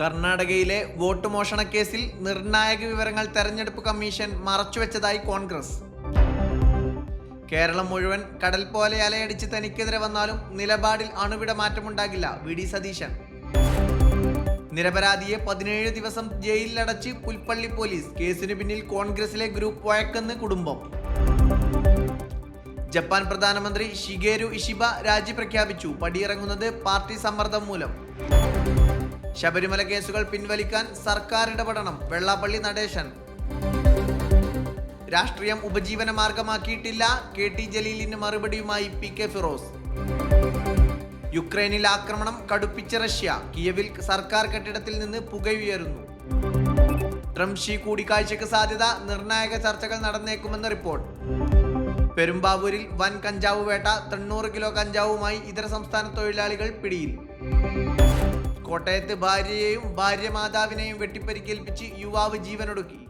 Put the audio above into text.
കർണാടകയിലെ വോട്ട് മോഷണ കേസിൽ നിർണായക വിവരങ്ങൾ തെരഞ്ഞെടുപ്പ് കമ്മീഷൻ മറച്ചുവെച്ചതായി കോൺഗ്രസ്. കേരളം മുഴുവൻ കടൽ പോലെ അലയടിച്ച് തനിക്കെതിരെ വന്നാലും നിലപാടിൽ അണുവിട മാറ്റമുണ്ടാകില്ല വി ഡി സതീശൻ. നിരപരാധിയെ പതിനേഴ് ദിവസം ജയിലിലടച്ച് പുൽപ്പള്ളി പോലീസ് കേസിനു പിന്നിൽ കോൺഗ്രസിലെ ഗ്രൂപ്പ് വഴക്കെന്ന് കുടുംബം. ജപ്പാൻ പ്രധാനമന്ത്രി ഷിഗേരു ഇഷിബ രാജി പ്രഖ്യാപിച്ചു പടിയിറങ്ങുന്നത് പാർട്ടി സമ്മർദ്ദം മൂലം. ശബരിമല കേസുകൾ പിൻവലിക്കാൻ സർക്കാർ ഇടപെടണം വെള്ളാപ്പള്ളി നടേശൻ. രാഷ്ട്രീയം ഉപജീവന മാർഗമാക്കിയിട്ടില്ല കെ ടി ജലീലിന് മറുപടിയുമായി പി കെ ഫിറോസ്. യുക്രൈനിൽ ആക്രമണം കടുപ്പിച്ച റഷ്യ കിയവിൽ സർക്കാർ കെട്ടിടത്തിൽ നിന്ന് പുകയുയരുന്നു. ട്രംഷി കൂടിക്കാഴ്ചയ്ക്ക് സാധ്യത നിർണായക ചർച്ചകൾ നടന്നേക്കുമെന്ന് റിപ്പോർട്ട്. പെരുമ്പാവൂരിൽ വൻ കഞ്ചാവ് വേട്ട തൊണ്ണൂറ് കിലോ കഞ്ചാവുമായി ഇതര സംസ്ഥാന തൊഴിലാളികൾ പിടിയിൽ. കോട്ടയത്ത് ഭാര്യയെയും ഭാര്യ മാതാവിനെയും വെട്ടിപ്പരിക്കേൽപ്പിച്ച് യുവാവ് ജീവനൊടുക്കി.